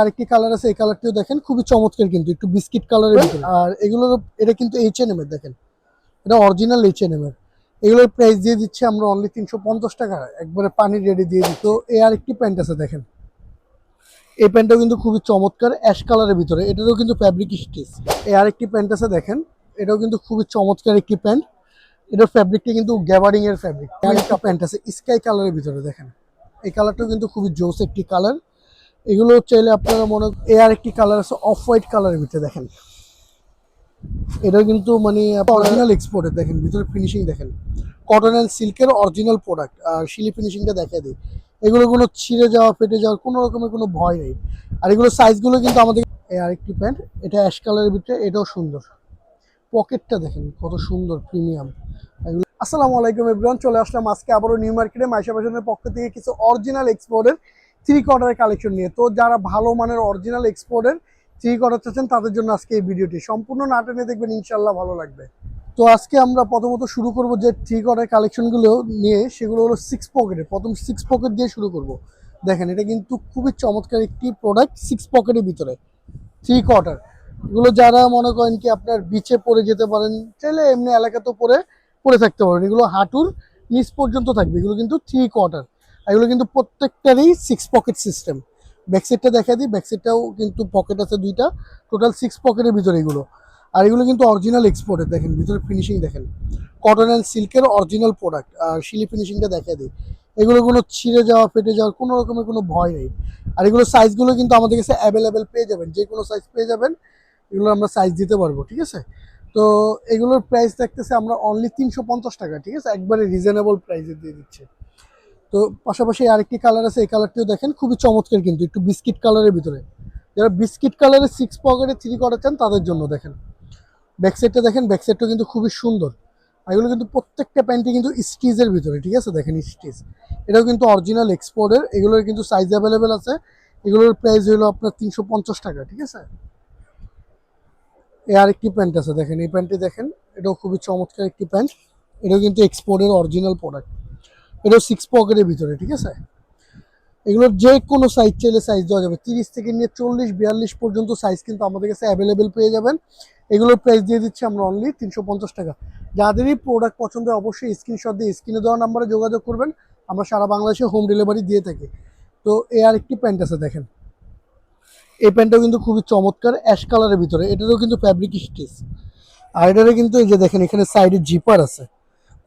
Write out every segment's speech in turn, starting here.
আরেকটি কালার আছে এই কালারটিও দেখেন খুবই চমৎকার কিন্তু একটু বিস্কিট কালারের ভিতরে। আর এগুলোর এটা কিন্তু এইচ এন এম এর দেখেন। এটা অরিজিনাল এইচ এন এম এর। এগুলোর প্রাইস দিয়ে দিচ্ছে আমরা অনলি তিনশো পঞ্চাশ টাকা। একবারে পানি রেডি দিয়ে দিই। তো এই আরেকটি প্যান্ট আছে দেখেন। এই প্যান্টটাও কিন্তু খুবই চমৎকার অ্যাশ কালারের ভিতরে। এটারও কিন্তু ফ্যাব্রিক স্টিচ এই আরেকটি প্যান্ট আছে দেখেন। এটাও কিন্তু খুবই চমৎকার একটি প্যান্ট এটার ফ্যাব্রিকটা কিন্তু গ্যাবারিং এর ফ্যাব্রিক আরেকটা প্যান্ট আছে স্কাই কালারের ভিতরে দেখেন। এই কালারটাও কিন্তু খুবই জোস একটি কালার এগুলো চাইলে আপনারা মনে এই আরেকটি কালার আছে অফ হোয়াইট কালারের ভিতরে দেখেন। এটা কিন্তু মানে অরিজিনাল এক্সপোর্টের দেখেন, ভিতরে ফিনিশিং দেখেন। কটন অ্যান্ড সিল্কের অরিজিনাল প্রোডাক্ট আর শিলি ফিনিশিংটা দেখা দিই। এগুলো কোনো ছিঁড়ে যাওয়া, ফেটে যাওয়ার কোনো রকমের কোনো ভয় নেই। আর এগুলো সাইজগুলো কিন্তু আমাদের এই আরেকটি প্যান্ট এটা অ্যাশ কালারের ভিতরে, এটাও সুন্দর। পকেটটা দেখেন, কত সুন্দর প্রিমিয়াম আসসালামু আলাইকুম এভরিওয়ান চলে আসলাম আজকে আবারও নিউ মার্কেটে মাইশা ফ্যাশনের পক্ষ থেকে কিছু অরিজিনাল এক্সপোর্টের থ্রি কোয়ার্টারের কালেকশন নিয়ে। তো যারা ভালো মানের অরিজিনাল এক্সপোর্টের থ্রি কোয়ার্টার চাচ্ছেন, তাদের জন্য আজকে এই ভিডিওটি। সম্পূর্ণ নাটনে দেখবেন ইনশাল্লাহ ভালো লাগবে। তো আজকে আমরা প্রথমত শুরু করব যে থ্রি কোয়ার্টার কালেকশনগুলো নিয়ে, সেগুলো হলো সিক্স পকেটে প্রথম সিক্স পকেট দিয়ে শুরু করব। দেখেন, এটা কিন্তু খুবই চমৎকার একটি প্রোডাক্ট সিক্স পকেটের ভিতরে। থ্রি কোয়ার্টার এগুলো যারা মনে করেন কি আপনার বিচে পরে যেতে পারেন, চাইলে এমনি এলাকাতেও পরে পরে থাকতে পারেন। এগুলো হাঁটুর নিচ পর্যন্ত থাকবে। এগুলো কিন্তু থ্রি কোয়ার্টার এগুলো কিন্তু প্রত্যেকটারই সিক্স পকেট সিস্টেম ব্যাকসাইডটা দেখা দিই ব্যাকসাইডটাও কিন্তু পকেট আছে দুইটা। টোটাল সিক্স পকেটের ভিতরে এগুলো। আর এগুলো কিন্তু অরিজিনাল এক্সপোর্টের দেখেন, ভিতরে ফিনিশিং দেখেন। কটন অ্যান্ড সিল্কের অরিজিনাল প্রোডাক্ট আর শিলি ফিনিশিংটা দেখা দিই। এগুলো কোনো ছিঁড়ে যাওয়া, ফেটে যাওয়ার কোনো রকমের কোনো ভয় নেই। আর এগুলো সাইজগুলো কিন্তু আমাদের কাছে অ্যাভেলেবেল পেয়ে যাবেন। যে কোনো সাইজ পেয়ে যাবেন, এগুলো আমরা সাইজ দিতে পারব, ঠিক আছে? তো এগুলোর প্রাইস দেখতেছে আমরা অনলি তিনশো পঞ্চাশ টাকা, ঠিক আছে? একবারে রিজনেবল প্রাইসে দিয়ে দিচ্ছে। তো পাশাপাশি আরেকটি কালার আছে, এই কালারটিও দেখেন, খুবই চমৎকার কিন্তু, একটু বিস্কিট কালারের ভিতরে। যারা বিস্কিট কালারের সিক্স পকেটে থ্রি করা চান, তাদের জন্য দেখেন। ব্যাকসাইডটা দেখেন ব্যাকসাইডটা কিন্তু খুবই সুন্দর। এগুলো কিন্তু প্রত্যেকটা প্যান্টই কিন্তু স্টিচের ভিতরে, ঠিক আছে? দেখেন স্টিচ এটাও কিন্তু অরিজিনাল এক্সপোর্টের এগুলোর কিন্তু সাইজ অ্যাভেলেবেল আছে। এগুলোর প্রাইস হলো আপনার তিনশো পঞ্চাশ টাকা, ঠিক আছে? এই আরেকটি প্যান্ট আছে, দেখেন, এই প্যান্টটি দেখেন, এটাও খুবই চমৎকার একটি প্যান্ট। এটাও কিন্তু এক্সপোর্টের অরিজিনাল প্রোডাক্ট এটাও সিক্স পকেটের ভিতরে, ঠিক আছে? এগুলোর যে কোনো সাইজ চাইলে সাইজ দেওয়া যাবে। তিরিশ থেকে নিয়ে চল্লিশ, বিয়াল্লিশ পর্যন্ত সাইজ কিন্তু আমাদের কাছে অ্যাভেলেবেল পেয়ে যাবেন। এগুলোর প্রাইস দিয়ে দিচ্ছি আমরা অনলি তিনশো পঞ্চাশ টাকা। যাদেরই প্রোডাক্ট পছন্দ অবশ্যই স্ক্রিনশট দিয়ে স্ক্রিনে দেওয়া নাম্বারে যোগাযোগ করবেন। আমরা সারা বাংলাদেশে হোম ডেলিভারি দিয়ে থাকি। তো এ আর একটি প্যান্ট আছে, দেখেন। এই প্যান্টটাও কিন্তু খুবই চমৎকার অ্যাশ কালারের ভিতরে। এটারও কিন্তু ফ্যাব্রিক স্টিচ আর এটারে কিন্তু এই যে দেখেন, এখানে সাইডে জিপার আছে।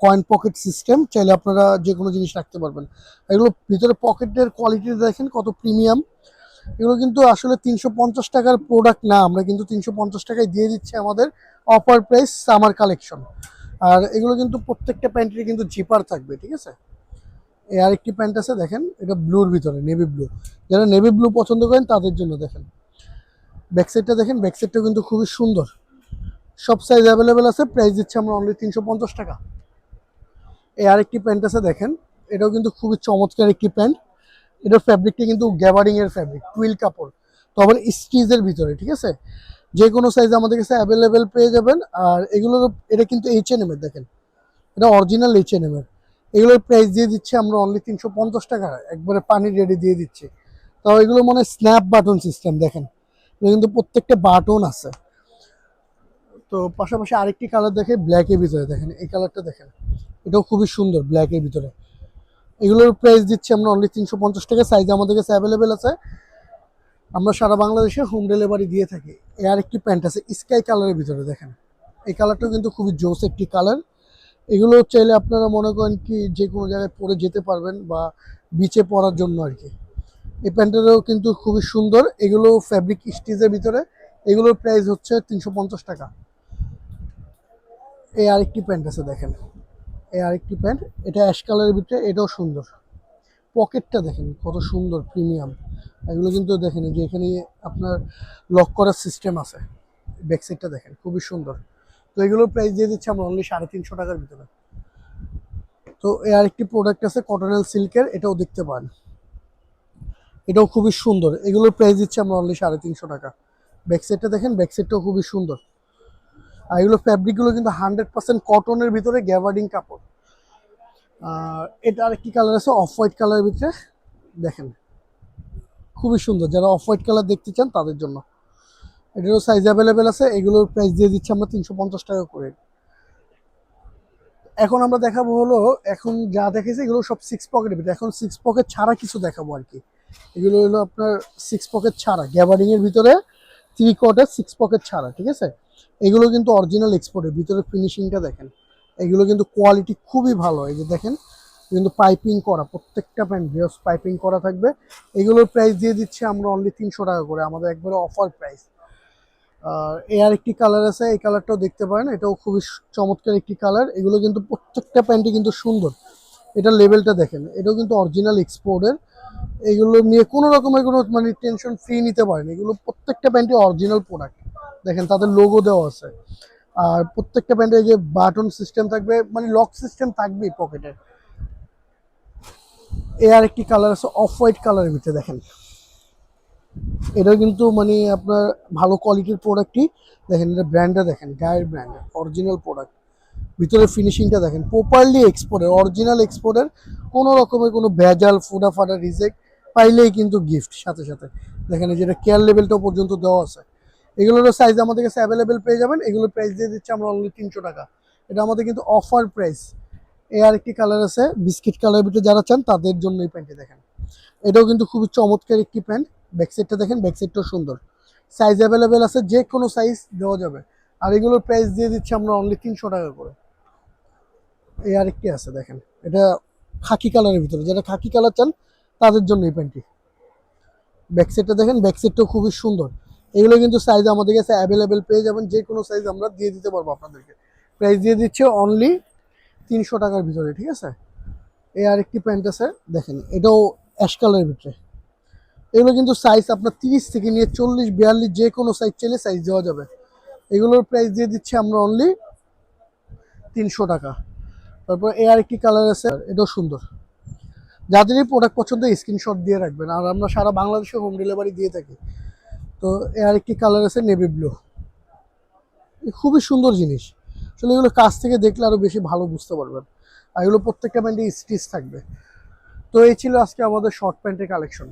কয়েন পকেট সিস্টেম চাইলে আপনারা যে কোনো জিনিস রাখতে পারবেন। এগুলো ভিতরে পকেটের কোয়ালিটি দেখেন কত প্রিমিয়াম এগুলো কিন্তু আসলে তিনশো পঞ্চাশ টাকার প্রোডাক্ট না, আমরা কিন্তু তিনশো পঞ্চাশ টাকায় দিয়ে দিচ্ছি আমাদের অফার প্রাইস সামার কালেকশন আর এগুলো কিন্তু প্রত্যেকটা প্যান্টের কিন্তু জিপার থাকবে, ঠিক আছে? এই আরেকটি প্যান্ট আছে, দেখেন, এটা ব্লুর ভিতরে নেভি ব্লু যারা নেভি ব্লু পছন্দ করেন, তাদের জন্য দেখেন। ব্যাকসাইডটা দেখেন ব্যাকসাইডটাও কিন্তু খুবই সুন্দর। সব সাইজ অ্যাভেলেবেল আছে প্রাইস দিচ্ছে আমরা অনলি তিনশো পঞ্চাশ টাকা। এই আরেকটি প্যান্ট আছে দেখেন। এটাও কিন্তু খুবই চমৎকার একটি প্যান্ট। এটার ফ্যাব্রিকটা কিন্তু গ্যাবারিং এর ফ্যাব্রিক টুইল কাপড়। তো আবার স্টিচের ভিতরে, ঠিক আছে? যে কোনো সাইজ আমাদের কাছে অ্যাভেলেবেল পেয়ে যাবেন। আর এগুলোর, এটা কিন্তু এইচ এন এর দেখেন। এটা অরিজিনাল এইচ এন এর এগুলোর প্রাইস দিয়ে দিচ্ছি আমরা অনলি তিনশো পঞ্চাশ টাকা। একবারে পানি রেডি দিয়ে দিচ্ছি। তো এগুলো মানে স্ন্যাপ বাটন সিস্টেম দেখেন। এগুলো কিন্তু প্রত্যেকটা বাটন আছে। তো পাশাপাশি আরেকটি কালার দেখে ব্ল্যাকের ভিতরে দেখেন। এই কালারটা দেখেন। এটাও খুবই সুন্দর ব্ল্যাকের ভিতরে। এগুলোর প্রাইস দিচ্ছি আমরা অনলি তিনশো পঞ্চাশ টাকা সাইজ আমাদের কাছে অ্যাভেলেবেল আছে। আমরা সারা বাংলাদেশে হোম ডেলিভারি দিয়ে থাকি। এ আরেকটি প্যান্ট আছে স্কাই কালারের ভিতরে দেখেন। এই কালারটাও কিন্তু খুবই জোস একটি কালার এগুলো চাইলে আপনারা মনে করেন কি, যে কোনো জায়গায় পরে যেতে পারবেন বা বিচে পরার জন্য আর কি। এই প্যান্টেরও কিন্তু খুবই সুন্দর। এগুলো ফ্যাব্রিক স্টিচের ভিতরে। এগুলোর প্রাইস হচ্ছে তিনশো পঞ্চাশ টাকা। এই আরেকটি প্যান্ট আছে দেখেন। এই আরেকটি প্যান্ট। এটা অ্যাশ কালারের ভিতরে, এটাও সুন্দর। পকেটটা দেখেন, কত সুন্দর, প্রিমিয়াম। এগুলো কিন্তু দেখেন যে এখানে আপনার লক করার সিস্টেম আছে। ব্যাক সাইডটা দেখেন, খুবই সুন্দর। তো এগুলোর প্রাইস দিয়ে দিচ্ছে আমরা অনলি সাড়ে তিনশো টাকার ভিতরে। তো এই আরেকটি প্রোডাক্ট আছে কটনাল সিল্কের এটাও দেখতে পান। এটাও খুবই সুন্দর। এগুলোর প্রাইস দিচ্ছে আমরা অনলি সাড়ে তিনশো টাকা। ব্যাক সাইডটা দেখেন ব্যাক সাইডটাও খুবই সুন্দর। এগুলো ফ্যাব্রিকগুলো কিন্তু হান্ড্রেড পার্সেন্ট কটনের ভিতরে গ্যাভার্ডিং কাপড়। আর এটা আরেকটি কালার আছে? অফ হোয়াইট কালারের ভিতরে। দেখেন, খুবই সুন্দর। যারা অফ হোয়াইট কালার দেখতে চান, তাদের জন্য। এটারও সাইজ অ্যাভেলেবেল আছে। এগুলোর প্রাইস দিয়ে দিচ্ছি আমরা তিনশো পঞ্চাশ টাকা করে। এখন আমরা দেখাবো হলো, এখন যা দেখেছি, এগুলো সব সিক্স পকেটের ভিতরে। এখন সিক্স পকেট ছাড়া কিছু দেখাবো আর কি। এগুলো হলো আপনার সিক্স পকেট ছাড়া। গ্যাবারিং এর ভিতরে থ্রি কোয়ার্টার সিক্স পকেট ছাড়া, ঠিক আছে? এগুলো কিন্তু অরিজিনাল এক্সপোর্টের ভিতরে ফিনিশিংটা দেখেন। এগুলো কিন্তু কোয়ালিটি খুবই ভালো। এই যে দেখেন, কিন্তু পাইপিং করা, প্রত্যেকটা প্যান্ট ভিওস পাইপিং করা থাকবে। এগুলোর প্রাইস দিয়ে দিচ্ছি আমরা অনলি তিনশো টাকা করে। আমাদের একবারে অফার প্রাইস আর একটি কালার আছে, এই কালারটাও দেখতে পারেন। এটাও খুবই চমৎকার একটি কালার এগুলো কিন্তু প্রত্যেকটা প্যান্টই কিন্তু সুন্দর। এটা লেভেলটা দেখেন। এটাও কিন্তু অরিজিনাল এক্সপোর্টের এগুলো নিয়ে কোনো রকমের কোনো মানে টেনশন ফ্রি নিতে পারেন। এগুলো প্রত্যেকটা প্যান্টই অরিজিনাল প্রোডাক্ট দেখেন, তাদের লোগো দেওয়া আছে। আর প্রত্যেকটা প্যান্টে যে বাটন সিস্টেম থাকবে মানে লক সিস্টেম থাকবেই পকেটে এ আর একটি কালার আছে অফ হোয়াইট কালারের ভিতরে, দেখেন। এটা কিন্তু মানে আপনার ভালো কোয়ালিটির প্রোডাক্টই দেখেন, এটা ব্র্যান্ডটা দেখেন, গায়ের ব্র্যান্ড অরিজিনাল প্রোডাক্ট ভিতরে ফিনিশিংটা দেখেন প্রপারলি এক্সপোর্টের অরিজিনাল এক্সপোর্টের কোনো রকমের কোনো ভেজাল ফুডা ফাটা রিজেক্ট পাইলেই কিন্তু গিফট সাথে সাথে। দেখেন যেটা কেয়ার লেভেলটাও পর্যন্ত দেওয়া আছে। এগুলোরও সাইজ আমাদের কাছে অ্যাভেলেবেল পেয়ে যাবেন। এগুলোর প্রাইস দিয়ে দিচ্ছি আমরা অনলি তিনশো টাকা। এটা আমাদের কিন্তু অফার প্রাইস এ আর একটি কালার আছে? বিস্কিট কালারের ভিতরে যারা চান, তাদের জন্য এই প্যান্টটি দেখেন। এটাও কিন্তু খুবই চমৎকার একটি প্যান্ট। ব্যাকসাইডটা দেখেন ব্যাকসাইডটাও সুন্দর। সাইজ অ্যাভেলেবেল আছে, যে কোনো সাইজ দেওয়া যাবে। আর এগুলোর প্রাইস দিয়ে দিচ্ছি আমরা অনলি তিনশো টাকা করে। এই আরেকটি আছে, দেখেন। এটা খাকি কালারের ভিতরে। যারা খাকি কালার চান, তাদের জন্য এই প্যান্টটি। ব্যাকসাইডটা দেখেন ব্যাকসাইডটাও খুবই সুন্দর। এগুলো কিন্তু সাইজ আমাদের কাছে অ্যাভেলেবেল পেয়ে যাবেন, যে কোনো সাইজ আমরা দিয়ে দিতে পারব আপনাদেরকে। প্রাইস দিয়ে দিচ্ছে অনলি তিনশো টাকার ভিতরে, ঠিক আছে? এ আর একটি প্যান্ট আছে, দেখেন, এটাও অ্যাশ কালারের ভিতরে। এগুলো কিন্তু সাইজ আপনার তিরিশ থেকে নিয়ে চল্লিশ, বিয়াল্লিশ, যে কোনো সাইজ চাইলে সাইজ দেওয়া যাবে। এগুলোর প্রাইস দিয়ে দিচ্ছি আমরা অনলি তিনশো টাকা। তারপর এ আর একটি কালার আছে, এটাও সুন্দর। যাদেরই প্রোডাক্ট পছন্দ স্ক্রিনশট দিয়ে রাখবেন। আর আমরা সারা বাংলাদেশে হোম ডেলিভারি দিয়ে থাকি। তো এর আরেকটি কালার আছে? নেভি ব্লু খুবই সুন্দর জিনিস। আসলে এগুলো কাছ থেকে দেখলে আরও বেশি ভালো বুঝতে পারবেন। আর এগুলো প্রত্যেকটা প্যান্টে স্টিচ থাকবে। তো এই ছিল আজকে আমাদের শর্ট প্যান্টের কালেকশন